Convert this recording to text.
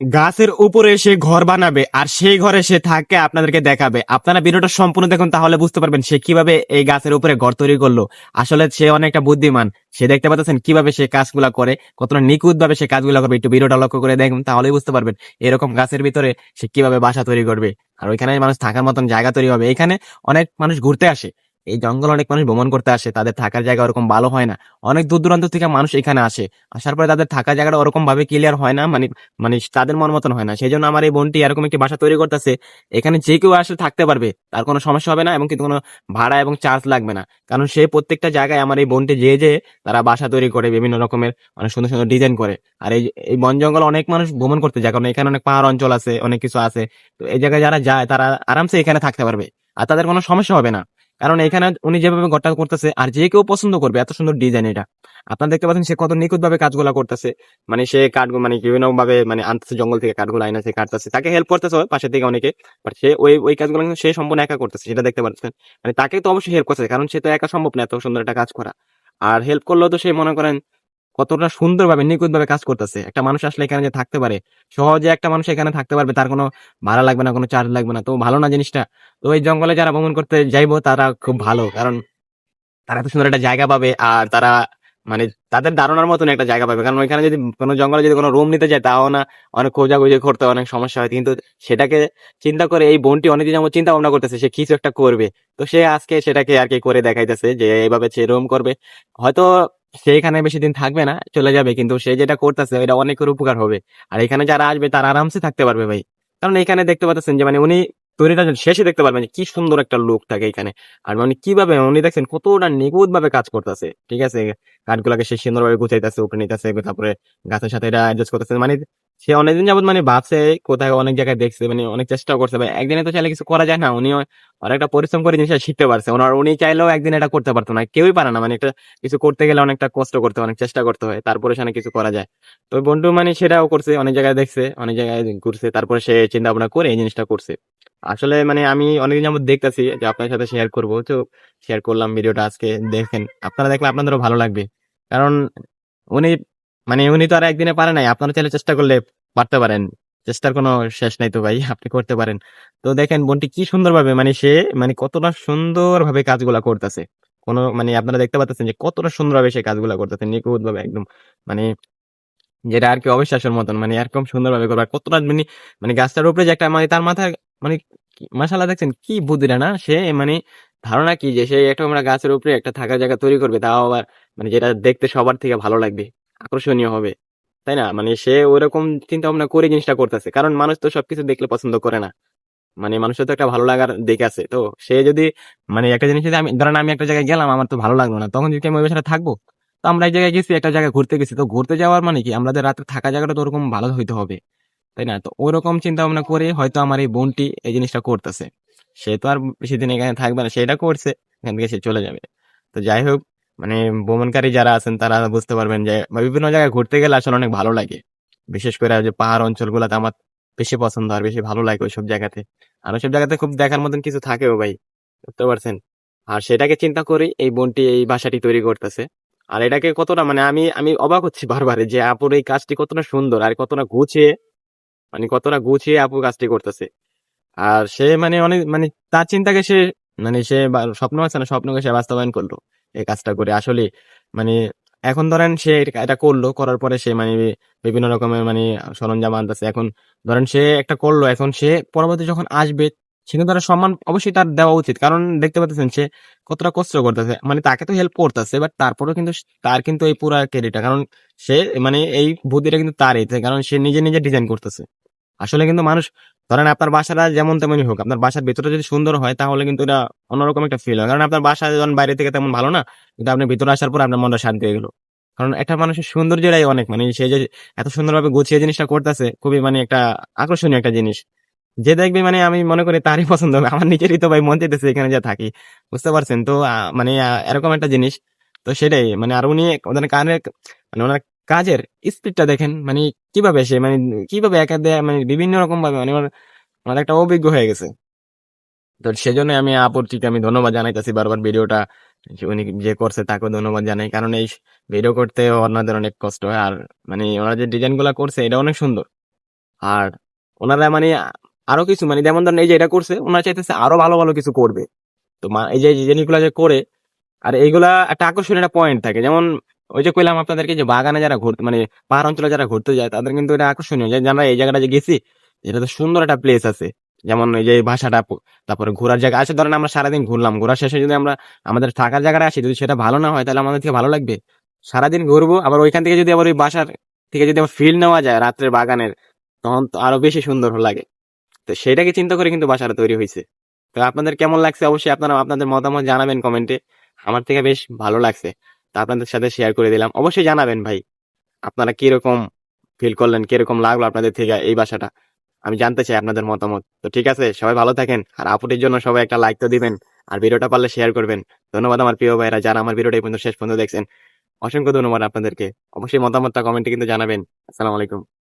গাছের উপরে সে ঘর বানাবে আর সেই ঘরে সে থাকে আপনাদেরকে দেখাবে। আপনারা ভিডিওটা সম্পূর্ণ দেখুন, তাহলে বুঝতে পারবেন সে কীভাবে এই গাছের উপরে ঘর তৈরি করল। আসলে সে অনেকটা বুদ্ধিমান। সে দেখতে পাচ্ছেন কীভাবে সে কাজগুলা করে, কতটা নিখুঁত ভাবে সে কাজগুলো করবে। একটু ভিডিওটা লক্ষ্য করে দেখুন, তাহলেই বুঝতে পারবেন এরকম গাছের ভিতরে সে কীভাবে বাসা তৈরি করবে। আর ওইখানে মানুষ থাকার মতন জায়গা তৈরি হবে। এখানে অনেক মানুষ ঘুরতে আসে। এই জঙ্গল অনেক মানুষ ভ্রমণ করতে আসে, তাদের থাকার জায়গা ওরকম ভালো হয় না। অনেক দূর দূরান্ত থেকে মানুষ এখানে আসে। আসার পরে তাদের থাকার জায়গাটা ওরকম ভাবে ক্লিয়ার হয় না মানে মানে তাদের মন মতন হয় না। সেই জন্য আমার এই বোনটি এরকম একটি বাসা তৈরি করতেছে। এখানে যে কেউ আসলে থাকতে পারবে, তার কোনো সমস্যা হবে না এবং কিন্তু কোনো ভাড়া এবং চার্জ লাগবে না। কারণ সে প্রত্যেকটা জায়গায় আমার এই বোনটি যে যে তারা বাসা তৈরি করে, বিভিন্ন রকমের অনেক সুন্দর সুন্দর ডিজাইন করে। আর এই এই বন জঙ্গল অনেক মানুষ ভ্রমণ করতে যায়, কারণ এখানে অনেক পাহাড় অঞ্চল আছে, অনেক কিছু আছে। তো এই জায়গায় যারা যায়, তারা আরামসে এখানে থাকতে পারবে। আর তাদের কোনো সমস্যা হবে না। কারণ এখানে উনি যেভাবে ঘরটা করতেছে আর যে কেউ পছন্দ করবে, এত সুন্দর ডিজাইন এটা। আপনারা দেখতে পাচ্ছেন সে কত নিখুঁত ভাবে কাজগুলা করতেছে। মানে সে কাঠ মানে বিভিন্ন ভাবে মানে আনতেছে, জঙ্গল থেকে কাঠগুলো আইনাছে, কাটতেছে, তাকে হেল্প করতেছে পাশে থেকে অনেকে। বাট সে ওই ওই কাজগুলো কিন্তু সে সম্পূর্ণ একা করতেছে, সেটা দেখতে পাচ্ছেন। মানে তাকে তো অবশ্যই হেল্প করতেছে, কারণ সে তো একা সম্ভব না এত সুন্দর একটা কাজ করা। আর হেল্প করলেও তো সে মনে করেন কতটা সুন্দরভাবে নিখুঁত ভাবে কাজ করতেছে। একটা মানুষ আসলে এখানে যে থাকতে পারে, সহজে একটা মানুষ এখানে থাকতে পারবে, তার কোনো ভাড়া লাগবে না, কোনো চার্জ লাগবে না। তো ভালো না জিনিসটা। তো এই জঙ্গলে যারা ভ্রমণ করতে যাইবো, তারা খুব ভালো। কারণ তারা এত সুন্দর একটা জায়গা পাবে আর তারা মানে তাদের ধারণার মতন একটা জায়গা পাবে। কারণ ওইখানে যদি কোনো জঙ্গলে যদি কোনো রুম নিতে যায়, তাও না অনেক খোঁজাখুঁজি করতে অনেক সমস্যা হয়। কিন্তু সেটাকে চিন্তা করে এই বোনটি অনেকদিন যেমন চিন্তা ভাবনা করতেছে, সে কিছু একটা করবে। তো সে আজকে সেটাকে আর কি করে দেখাইতেছে যে এইভাবে সে রুম করবে। হয়তো সে এখানে বেশি দিন থাকবে না, চলে যাবে। কিন্তু সে যেটা করতেছে, এটা অনেকের উপকার হবে। আর এখানে যারা আসবে, তারা আরামসে থাকতে পারবে ভাই। কারণ এখানে দেখতে পাচ্ছেন যে মানে উনি তৈরিটা শেষে দেখতে পারবেন কি সুন্দর একটা লোক থাকে এখানে। আর মানে কীভাবে উনি দেখছেন কতটা নিখুঁত ভাবে কাজ করতেছে, ঠিক আছে? কাঠগুলাকে সে সুন্দরভাবে গুছাইতেছে, উপরে নিতেছে, তারপরে গাছের সাথে এটা অ্যাডজাস্ট করতেছে। মানে সে অনেকদিন যাবত মানে ভাবছে কোথায় অনেক জায়গায় দেখছে মানে অনেক চেষ্টা করছে ভাই একদিনে তো চাইলে কিছু করা যায় না। উনি অনেকটা পরিশ্রম করে জিনিসটা শিখতে পারছে। ওনার উনি চাইলেও একদিন এটা করতে পারতো না। কেউই পারে না মানে একটা কিছু করতে গেলে অনেকটা কষ্ট করতে অনেক চেষ্টা করতে হয়, তারপরে সেখানে কিছু করা যায়। তো বন্ধু মানে সেটাও করছে, অনেক জায়গায় দেখছে, অনেক জায়গায় ঘুরছে, তারপরে সে চিন্তা ভাবনা করে এই জিনিসটা করছে। আসলে মানে আমি অনেকদিন যাবত দেখতেছি যে আপনার সাথে শেয়ার করব, তো শেয়ার করলাম ভিডিওটা আজকে দেখেন। আপনারা দেখলে আপনাদেরও ভালো লাগবে। কারণ উনি মানে উনি তো আর একদিনে পারে নাই। আপনারা চাইলে চেষ্টা করলে পারতে পারেন। চেষ্টার কোনো শেষ নাই তো ভাই, আপনি করতে পারেন। তো দেখেন বোনটি কি সুন্দরভাবে মানে সে মানে কতটা সুন্দরভাবে কাজগুলা করতেছে। কোনো মানে আপনারা দেখতে পাচ্ছেন যে কতটা সুন্দরভাবে সে কাজগুলা করতেছে নিখুঁত ভাবে একদম। মানে যেটা আর কি অবিশ্বাসের মতন মানে এরকম সুন্দরভাবে করবে। কতটা মানে মানে গাছটার উপরে যে একটা মানে তার মাথায় মানে মাসালা দেখছেন কি বুদ্ধিটা না? সে মানে ধারণা কি যে সে একটা আমরা গাছের উপরে একটা থাকার জায়গা তৈরি করবে, তাও আবার মানে যেটা দেখতে সবার থেকে ভালো লাগবে। আকর্ষণীয় হবে। তাই না? মানে সে ওরকম চিন্তা ভাবনা করে জিনিসটা করতেছে। কারণ মানুষ তো সবকিছু দেখলে পছন্দ করে না। মানে মানুষের তো একটা ভালো লাগার দিক আছে। তো সে যদি মানে একটা জিনিস যদি আমি, ধরেন আমি একটা জায়গায় গেলাম, আমার তো ভালো লাগল না। তখন যদি আমি ওই বাসায় থাকব, তো আমরা এই জায়গায় গেছি, একটা জায়গায় ঘুরতে গেছি। তো ঘুরতে যাওয়ার মানে কি? আমাদের রাতে থাকা জায়গাটা তো ওরকম ভালো হইতে হবে। তাই না? তো ওরকম চিন্তা ভাবনা করে হয়তো আমার এই বোনটি এই জিনিসটা করতেছে। সে তো আর বেশি দিন এখানে থাকবে না। সেটা করছে। এখান থেকে সে চলে যাবে। তো যাই হোক মানে ভ্রমণকারী যারা আছেন, তারা বুঝতে পারবেন যে বিভিন্ন জায়গায় ঘুরতে গেলে আসলে অনেক ভালো লাগে। বিশেষ করে যে পাহাড় অঞ্চলগুলোতে আমার বেশি পছন্দ আর বেশি ভালো লাগে ওইসব জায়গাতে। আর ওইসব জায়গাতে খুব দেখার মতন কিছু থাকেও ভাই, বুঝতে পারছেন? আর সেটাকে চিন্তা করে এই বোনটি, এই বাসাটি তৈরি করতেছে। আর এটাকে কতটা মানে আমি আমি অবাক হচ্ছি বারবারে যে আপুর এই কাজটি কতটা সুন্দর আর কতটা গুছিয়ে মানে কতটা গুছিয়ে আপু কাজটি করতেছে। আর সে মানে অনেক মানে তার চিন্তাকে সে মানে সে স্বপ্ন আছে না, স্বপ্নকে সে বাস্তবায়ন করল। এই কাজটা করে। আসলে মানে এখন ধরেন সে এটা করল, করার পরে সে মানে বিভিন্ন রকমের মানে সরঞ্জাম আনতেছে। এখন ধরেন সে একটা করল, এখন সে পরবর্তী যখন আসবে সেখানে তার সম্মান অবশ্যই তার দেওয়া উচিত। কারণ দেখতে পাচ্ছেন সে কতটা কষ্ট করতেছে। মানে তাকে তো হেল্প করতেছে বাট তারপরেও কিন্তু তার কিন্তু এই পুরা ক্রেডিটটা কারণ সে মানে এই বুদ্ধিটা কিন্তু তারই, কারণ সে নিজে নিজে ডিজাইন করতেছে। আসলে কিন্তু মানুষ ধরেন আপনার বাসাটা যেমন তেমনই হোক, আপনার বাসার ভেতরটা যদি সুন্দর হয়, তাহলে কিন্তু এটা অন্যরকম একটা ফিল হয়। কারণ আপনার বাসা যখন বাইরে থেকে তেমন ভালো না, কিন্তু আপনি ভিতরে আসার পর আপনার মনটা শান্তি হয়ে গেল। কারণ একটা মানুষের সৌন্দর্যটাই অনেক মানে সে যে এত সুন্দরভাবে গুছিয়ে জিনিসটা করতেছে, খুবই মানে একটা আকর্ষণীয় একটা জিনিস। যে দেখবে মানে আমি মনে করি তারই পছন্দ হবে। আমার নিজেরই তো ভাই মন চাইতেছে এখানে যা থাকি, বুঝতে পারছেন? তো মানে এরকম একটা জিনিস। তো সেটাই মানে আর উনি ওদের কানে মানে ওনার কাজের স্পিডটা দেখেন মানে কীভাবে সে মানে কীভাবে একা দেয় মানে বিভিন্ন রকম ভাবে মানে আমার একটা অভিজ্ঞ হয়ে গেছে। তো সেজন্য আমি আপুরটিকে আমি ধন্যবাদ জানাইতেছি বারবার ভিডিওটা উনি যে করছে তাকেও ধন্যবাদ জানাই, কারণ এই ভিডিও করতে ওনাদের অনেক কষ্ট হয়, আর মানে ওনারা যে ডিজাইনগুলা করছে, এটা অনেক সুন্দর। আর ওনারা মানে আরও কিছু মানে যেমন ধরেন এই যে এটা করছে, ওনারা চাইতেছে আরও ভালো ভালো কিছু করবে। তো এই যে জিনিসগুলো যে করে, আর এইগুলা একটা আকর্ষণীয় একটা পয়েন্ট থাকে। যেমন ওই যে কইলাম আপনাদেরকে যে বাগানে যারা ঘুরতে মানে পাহাড় অঞ্চলে যারা ঘুরতে যায়, তাদের কিন্তু এটা আকর্ষণীয়। যে যারা এই জায়গাটা যে গেছি, এটা তো সুন্দর একটা প্লেস আছে। যেমন এই যে ভাষাটা, তারপরে ঘোরার জায়গা আছে ধরেন আমরা সারাদিন ঘুরলাম ঘোরার শেষে যদি আমরা আমাদের থাকার জায়গাটা আসি, যদি সেটা ভালো না হয়, তাহলে আমাদের থেকে ভালো লাগবে। সারাদিন ঘুরবো, আবার ওইখান থেকে যদি আবার ওই বাসার থেকে যদি আবার ফিল নেওয়া যায় রাত্রের বাগানের, তখন তো আরও বেশি সুন্দর লাগে। তো সেটাকে চিন্তা করে কিন্তু বাসাটা তৈরি হয়েছে। তো আপনাদের কেমন লাগছে? অবশ্যই আপনারা, আপনাদের মতামত জানাবেন কমেন্টে। আমার থেকে বেশ ভালো লাগছে। আপনাদের সাথে শেয়ার করে দিলাম। অবশ্যই জানাবেন ভাই, আপনারা কীরকম ফিল করলেন, কীরকম লাগল আপনাদের থেকে এই বাসাটা? আমি জানতে চাই আপনাদের মতামত। তো ঠিক আছে, সবাই ভালো থাকেন, আর আপুটির জন্য সবাই একটা লাইক তো দিবেন, আর ভিডিওটা পারলে শেয়ার করবেন। ধন্যবাদ আমার প্রিয় ভাইরা যারা আমার ভিডিওটা এই পর্যন্ত শেষ পর্যন্ত দেখছেন। অসংখ্য ধন্যবাদ আপনাদেরকে। অবশ্যই মতামতটা কমেন্টে কিন্তু জানাবেন। আসসালামু আলাইকুম।